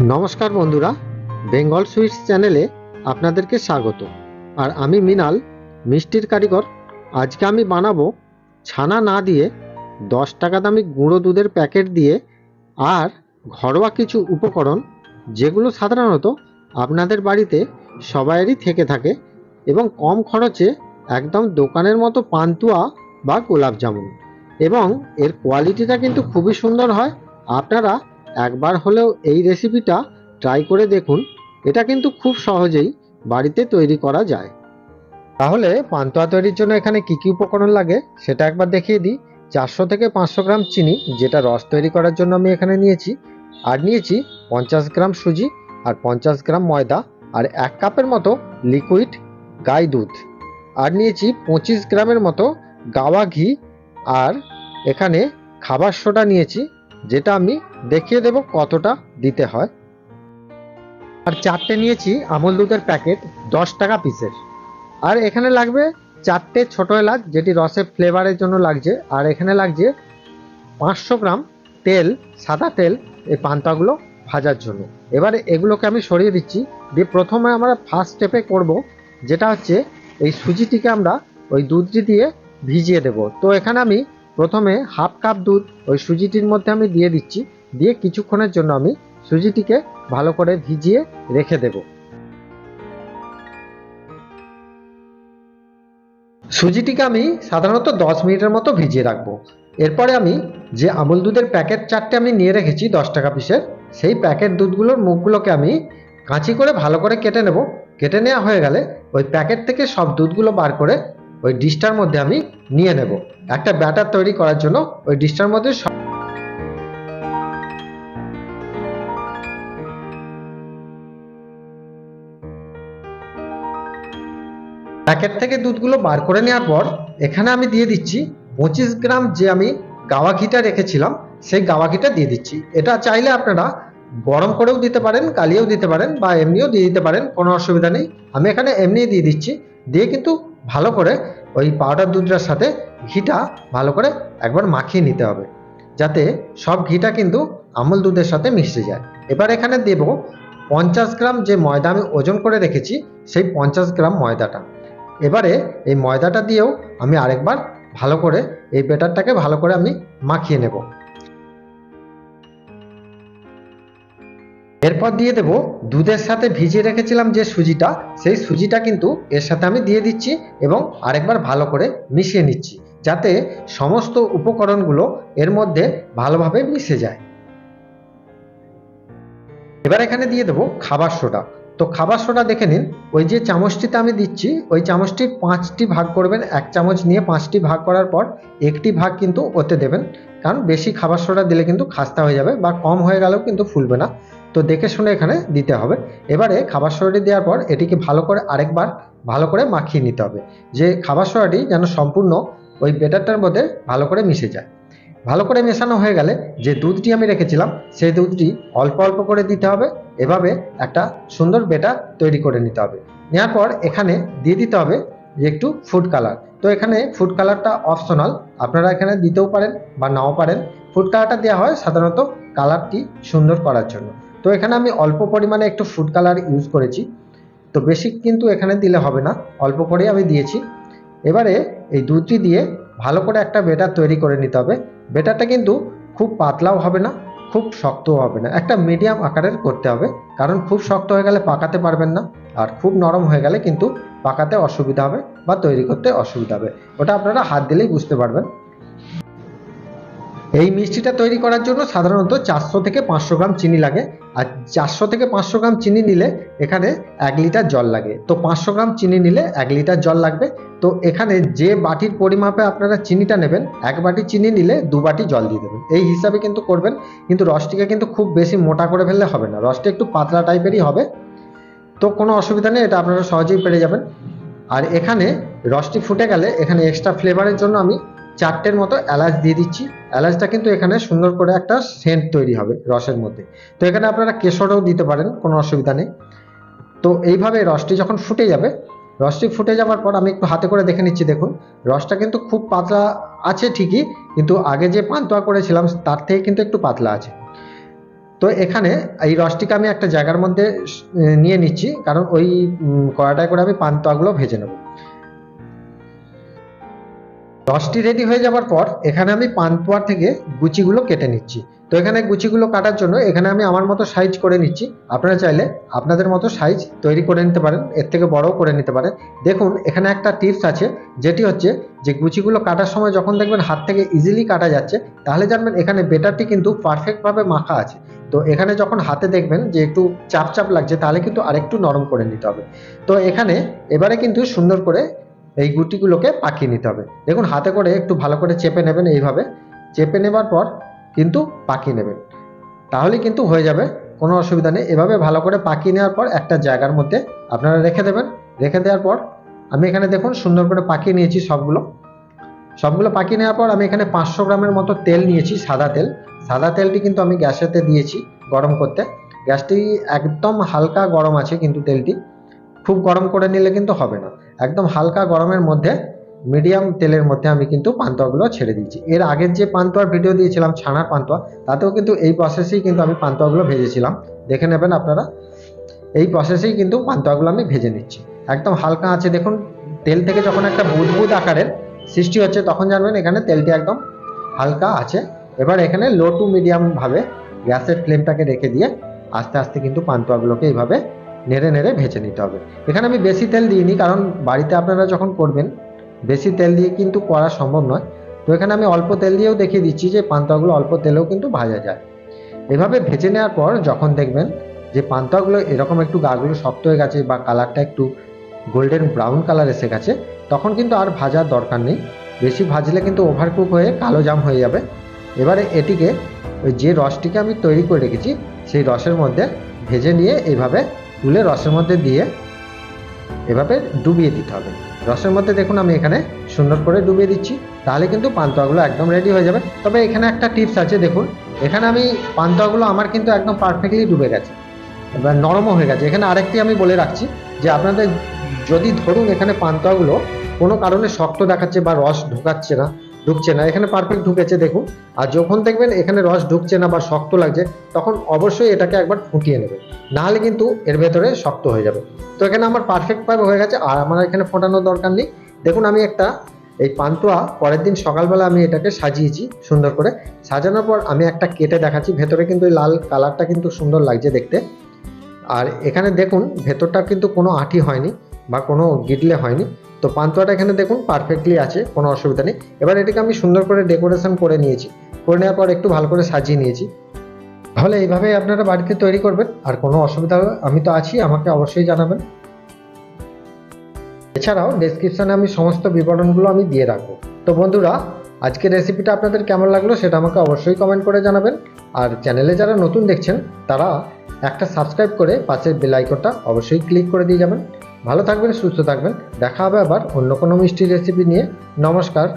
নমস্কার বন্ধুরা, বেঙ্গল সুইটস চ্যানেলে আপনাদেরকে স্বাগত। আর আমি মিনাল, মিষ্টির কারিগর। আজকে আমি বানাবো ছানা না দিয়ে দশ টাকা দামি গুঁড়ো দুধের প্যাকেট দিয়ে আর ঘরোয়া কিছু উপকরণ, যেগুলো সাধারণত আপনাদের বাড়িতে সবাইয়েরই থেকে থাকে এবং কম খরচে একদম দোকানের মতো পান্তুয়া বা গোলাপ জামুন এবং এর কোয়ালিটিটা কিন্তু খুবই সুন্দর হয়। আপনারা একবার হলেও এই রেসিপিটা ট্রাই করে দেখুন। এটা কিন্তু খুব সহজেই বাড়িতে তৈরি করা যায়। তাহলে পান্তুয়া তৈরির জন্য এখানে কি কি উপকরণ লাগে সেটা একবার দেখিয়ে দিই। চারশো থেকে পাঁচশো গ্রাম চিনি, যেটা রস তৈরি করার জন্য আমি এখানে নিয়েছি। আর নিয়েছি পঞ্চাশ গ্রাম সুজি আর পঞ্চাশ গ্রাম ময়দা আর এক কাপের মতো লিকুইড গাই দুধ। আর নিয়েছি পঁচিশ গ্রামের মতো গাওয়া ঘি। আর এখানে খাবার সোডা নিয়েছি। যেটা আমি দেখিয়ে দেব কতটা দিতে হয়। আর চারটে নিয়েছি আমুল দুধের প্যাকেট, দশ টাকা পিসের। আর এখানে লাগবে চারটে ছোট এলাচ, যেটি রসের ফ্লেভারের জন্য লাগছে। আর এখানে লাগছে পাঁচশো গ্রাম তেল, সাদা তেল, এই পান্তাগুলো ভাজার জন্য। এবারে এগুলোকে আমি সরিয়ে দিচ্ছি। দিয়ে প্রথমে আমরা ফার্স্ট স্টেপে করব, যেটা হচ্ছে এই সুজিটিকে আমরা ওই দুধটি দিয়ে ভিজিয়ে দেব। তো এখানে আমি প্রথমে হাফ কাপ দুধ ওই সুজিটির মধ্যে আমি দিয়ে দিচ্ছি। দিয়ে কিছুক্ষণের জন্য আমি সুজিটিকে ভালো করে ভিজিয়ে রেখে দেব। সুজিটিকে আমি সাধারণত দশ মিনিটের মতো ভিজিয়ে রাখব। এরপরে আমি যে আমুল দুধের প্যাকেট চারটে আমি নিয়ে রেখেছি দশ টাকা পিসের, সেই প্যাকেট দুধগুলোর মুখগুলোকে আমি কাঁচি করে ভালো করে কেটে নেব। কেটে নেওয়া হয়ে গেলে ওই প্যাকেট থেকে সব দুধগুলো বার করে ওই ডিশটার মধ্যে আমি নিয়ে নেব। একটা ব্যাটার তৈরি করার জন্য ওই ডিশটার মধ্যে প্যাকেট থেকে দুধগুলো বার করে নেওয়ার পর এখানে আমি দিয়ে দিচ্ছি পঁচিশ গ্রাম যে আমি গাওয়া ঘিটা রেখেছিলাম, সেই গাওয়া ঘিটা দিয়ে দিচ্ছি। এটা চাইলে আপনারা গরম করেও দিতে পারেন, কালিয়েও দিতে পারেন বা এমনিও দিয়ে দিতে পারেন, কোনো অসুবিধা নেই। আমি এখানে এমনি দিয়ে দিচ্ছি। দিয়ে কিন্তু ভালো করে ওই পাউডার দুধটার সাথে ঘিটা ভালো করে একবার মাখিয়ে নিতে হবে। যাতে সব ঘিটা কিন্তু আমুল দুধের সাথে মিশে যায়। এবার এখানে দেব পঞ্চাশ গ্রাম যে ময়দা আমি ওজন করে রেখেছি, সেই পঞ্চাশ গ্রাম ময়দাটা। এবারে এই ময়দাটা দিয়েও আমি আরেকবার ভালো করে এই বেটারটাকে ভালো করে আমি মাখিয়ে নেব। এরপর দিয়ে দেব দুধের সাথে ভিজিয়ে রেখেছিলাম যে সুজিটা, সেই সুজিটা কিন্তু এর সাথে আমি দিয়ে দিচ্ছি এবং আরেকবার ভালো করে মিশিয়ে নিচ্ছি যাতে সমস্ত উপকরণগুলো এর মধ্যে ভালোভাবে মিশে যায়। এবার এখানে দিয়ে দেবো খাবার সোডা। তো খাবার সোডা দেখে নিন, ওই যে চামচটিতে আমি দিচ্ছি, ওই চামচটি পাঁচটি ভাগ করবেন, এক চামচ নিয়ে পাঁচটি ভাগ করার পর একটি ভাগ কিন্তু ওতে দেবেন। কারণ বেশি খাবার সোডা দিলে কিন্তু খাস্তা হয়ে যাবে বা কম হয়ে গেলেও কিন্তু ফুলবে না। তো দেখে শুনে এখানে দিতে হবে। এবারে খাবার সোডাটি দেওয়ার পর এটিকে ভালো করে আরেকবার ভালো করে মাখিয়ে নিতে হবে, যে খাবার সোডাটি যেন সম্পূর্ণ ওই বেটারটার মধ্যে ভালো করে মিশে যায়। ভালো করে মেশানো হয়ে গেলে যে দুধটি আমি রেখেছিলাম, সেই দুধটি অল্প অল্প করে দিতে হবে, এভাবে একটা সুন্দর বেটার তৈরি করে নিতে হবে। নেওয়ার পর এখানে দিয়ে দিতে হবে একটু ফুড কালার। তো এখানে ফুড কালারটা অপশনাল, আপনারা এখানে দিতেও পারেন বা নাও পারেন। ফুড কালারটা দেওয়া হয় সাধারণত কালারটি সুন্দর করার জন্য। তো এখানে আমি অল্প পরিমাণে একটু ফুড কালার ইউজ করেছি। তো বেশি কিন্তু এখানে দিলে হবে না, অল্প করেই আমি দিয়েছি। এবারে এই দুধটি দিয়ে ভালো করে একটা বেটার তৈরি করে নিতে হবে। বেটারটা কিন্তু খুব পাতলাও হবে না, খুব শক্তও হবে না। একটা মিডিয়াম আকারের করতে হবে, কারণ খুব শক্ত হয়ে গেলে পাকাতে পারবেন না, আর খুব নরম হয়ে গেলে কিন্তু পাকাতে অসুবিধা হবে বা তৈরি করতে অসুবিধা হবে। ওটা আপনারা হাত দিলেই বুঝতে পারবেন। এই মিষ্টিটা তৈরি করার জন্য সাধারণত চারশো থেকে পাঁচশো গ্রাম চিনি লাগে। আর চারশো থেকে পাঁচশো গ্রাম চিনি নিলে এখানে এক লিটার জল লাগে। তো পাঁচশো গ্রাম চিনি নিলে এক লিটার জল লাগবে। তো এখানে যে বাটির পরিমাপে আপনারা চিনিটা নেবেন, এক বাটি চিনি নিলে দু বাটি জল দিয়ে দেবেন। এই হিসাবে কিন্তু করবেন, কিন্তু রসটিকে কিন্তু খুব বেশি মোটা করে ফেললে হবে না। রসটি একটু পাতলা টাইপেরই হবে। তো কোনো অসুবিধা নেই, এটা আপনারা সহজেই পেরে যাবেন। আর এখানে রসটি ফুটে গেলে এখানে এক্সট্রা ফ্লেভারের জন্য আমি চারটের মতো এলাচ দিয়ে দিচ্ছি। এলাচটা কিন্তু এখানে সুন্দর করে একটা সেন্ট তৈরি হবে রসের মধ্যে। তো এখানে আপনারা কেশরও দিতে পারেন, কোনো অসুবিধা নেই। তো এইভাবে রসটি যখন ফুটে যাবে, রসটি ফুটে যাওয়ার পর আমি একটু হাতে করে দেখে নিচ্ছি, দেখুন। রসটা কিন্তু খুব পাতলা আছে ঠিকই, কিন্তু আগে যে পান্তুয়া করেছিলাম, তার থেকে কিন্তু একটু পাতলা আছে। তো এখানে এই রসটিকে আমি একটা জায়গার মধ্যে নিয়ে নিচ্ছি, কারণ ওই কড়াটায় করে আমি পান্তুয়াগুলো ভেজে নেব। রসটি রেডি হয়ে যাবার পর এখানে আমি পান্তুয়া থেকে গুচিগুলো কেটে নিচ্ছি। তো এখানে গুচিগুলো কাটার জন্য এখানে আমি আমার মতো সাইজ করে নিচ্ছি। আপনারা চাইলে আপনাদের মতো সাইজ তৈরি করে নিতে পারেন, এর থেকে বড়ও করে নিতে পারেন। দেখুন, এখানে একটা টিপস আছে, যেটি হচ্ছে যে গুচিগুলো কাটার সময় যখন দেখবেন হাত থেকে ইজিলি কাটা যাচ্ছে, তাহলে জানবেন এখানে বেটারটি কিন্তু পারফেক্টভাবে মাখা আছে। তো এখানে যখন হাতে দেখবেন যে একটু চাপ চাপ লাগছে, তাহলে কিন্তু আরেকটু নরম করে নিতে হবে। তো এখানে এবারে কিন্তু সুন্দর করে এই গুটিগুলোকে পাকিয়ে নিতে হবে। দেখুন, হাতে করে একটু ভালো করে চেপে নেবেন এইভাবে। চেপে নেবার পর কিন্তু পাকিয়ে নেবেন। তাহলে কিন্তু হয়ে যাবে, কোনো অসুবিধা নেই। এভাবে ভালো করে পাকিয়ে নেওয়ার পর একটা জায়গার মধ্যে আপনারা রেখে দেবেন। রেখে দেওয়ার পর আমি এখানে দেখুন, সুন্দর করে পাকিয়ে নিয়েছি সবগুলো। সবগুলো পাকিয়ে নেওয়ার পর আমি এখানে পাঁচশো গ্রামের মতো তেল নিয়েছি, সাদা তেল। সাদা তেলটি কিন্তু আমি গ্যাসেতে দিয়েছি গরম করতে। গ্যাসটি একদম হালকা গরম আছে কিন্তু তেলটি। খুব গরম করে নিলে কিন্তু হবে না। একদম হালকা গরমের মধ্যে মিডিয়াম তেলের মধ্যে আমি কিন্তু পান্তুয়াগুলো ছেড়ে দিয়েছি। এর আগের যে পান্তুয়ার ভিডিও দিয়েছিলাম ছানার পান্তুয়া, তাতেও কিন্তু এই প্রসেসেই কিন্তু আমি পান্তুয়াগুলো ভেজেছিলাম। দেখে নেবেন আপনারা। এই প্রসেসেই কিন্তু পান্তুয়াগুলো আমি ভেজে নিচ্ছি। একদম হালকা আছে, দেখুন, তেল থেকে যখন একটা বুদবুদ আকারের সৃষ্টি হচ্ছে, তখন জানবেন এখানে তেলটি একদম হালকা আছে। এবার এখানে লো টু মিডিয়াম ভাবে গ্যাসের ফ্লেমটাকে রেখে দিয়ে আস্তে আস্তে কিন্তু পান্তুয়াগুলোকে এইভাবে নেড়ে নেড়ে ভেজে নিতে হবে। এখানে আমি বেশি তেল দিইনি, কারণ বাড়িতে আপনারা যখন করবেন, বেশি তেল দিয়ে কিন্তু করা সম্ভব নয়। তো এখানে আমি অল্প তেল দিয়েও দেখিয়ে দিচ্ছি যে পান্তুয়াগুলো অল্প তেলেও কিন্তু ভাজা যায়। এভাবে ভেজে নেওয়ার পর যখন দেখবেন যে পান্তুয়াগুলো এরকম একটু গাগুলো শক্ত হয়ে গেছে বা কালারটা একটু গোল্ডেন ব্রাউন কালার এসে গেছে, তখন কিন্তু আর ভাজার দরকার নেই। বেশি ভাজলে কিন্তু ওভারকুক হয়ে কালো জাম হয়ে যাবে। এবারে এটিকে ওই যে রসটিকে আমি তৈরি করে রেখেছি, সেই রসের মধ্যে ভেজে নিয়ে এইভাবে তুলে রসের মধ্যে দিয়ে এভাবে ডুবিয়ে দিতে হবে। রসের মধ্যে দেখুন আমি এখানে সুন্দর করে ডুবিয়ে দিচ্ছি। তাহলে কিন্তু পান্তুয়াগুলো একদম রেডি হয়ে যাবে। তবে এখানে একটা টিপস আছে, দেখুন। এখানে আমি পান্তুয়াগুলো আমার কিন্তু একদম পারফেক্টলি ডুবে গেছে। এবার নরমও হয়ে গেছে। এখানে আরেকটি আমি বলে রাখছি যে আপনাদের যদি ধরুন এখানে পান্তুয়াগুলো কোনো কারণে শক্ত দেখাচ্ছে বা রস ঢোকাচ্ছে না ঢুকছে না। এখানে পারফেক্ট ঢুকেছে, দেখুন। আর যখন দেখবেন এখানে রস ঢুকছে না বা শক্ত লাগছে, তখন অবশ্যই এটাকে একবার ফুটিয়ে নেবেন। নাহলে কিন্তু এর ভেতরে শক্ত হয়ে যাবে। তো এখানে আমার পারফেক্টভাবে হয়ে গেছে, আর আমার এখানে ফোটানোর দরকার নেই। দেখুন, আমি একটা এই পান্তুয়া পরের দিন সকালবেলা আমি এটাকে সাজিয়েছি সুন্দর করে। সাজানোর পর আমি একটা কেটে দেখাচ্ছি, ভেতরে কিন্তু লাল কালারটা কিন্তু সুন্দর লাগছে দেখতে। আর এখানে দেখুন ভেতরটা কিন্তু কোনো আঠি হয়নি বা কোনো গিটলে হয়নি। তো পান্তুয়াটা এখানে দেখুন পারফেক্টলি আছে, কোনো অসুবিধা নেই। এবার এটাকে আমি সুন্দর করে ডেকোরেশন করে নিয়েছি। করে নেওয়ার পর একটু ভালো করে সাজিয়ে নিয়েছি। তাহলে এইভাবেই আপনারা বাড়িতে তৈরি করবেন, আর কোনো অসুবিধা হলে আমি তো আছি, আমাকে অবশ্যই জানাবেন। এছাড়াও ডেসক্রিপশনে আমি সমস্ত বিবরণগুলো আমি দিয়ে রাখব। তো বন্ধুরা, আজকের রেসিপিটা আপনাদের কেমন লাগল সেটা আমাকে অবশ্যই কমেন্ট করে জানাবেন। আর চ্যানেলে যারা নতুন দেখছেন, তারা একটা সাবস্ক্রাইব করে পাশের বেল আইকনটা অবশ্যই ক্লিক করে দিয়ে যাবেন। ভালো থাকবেন সুস্থ থাকবেন। দেখা হবে আবার অন্য কোনো মিষ্টি রেসিপি নিয়ে। নমস্কার।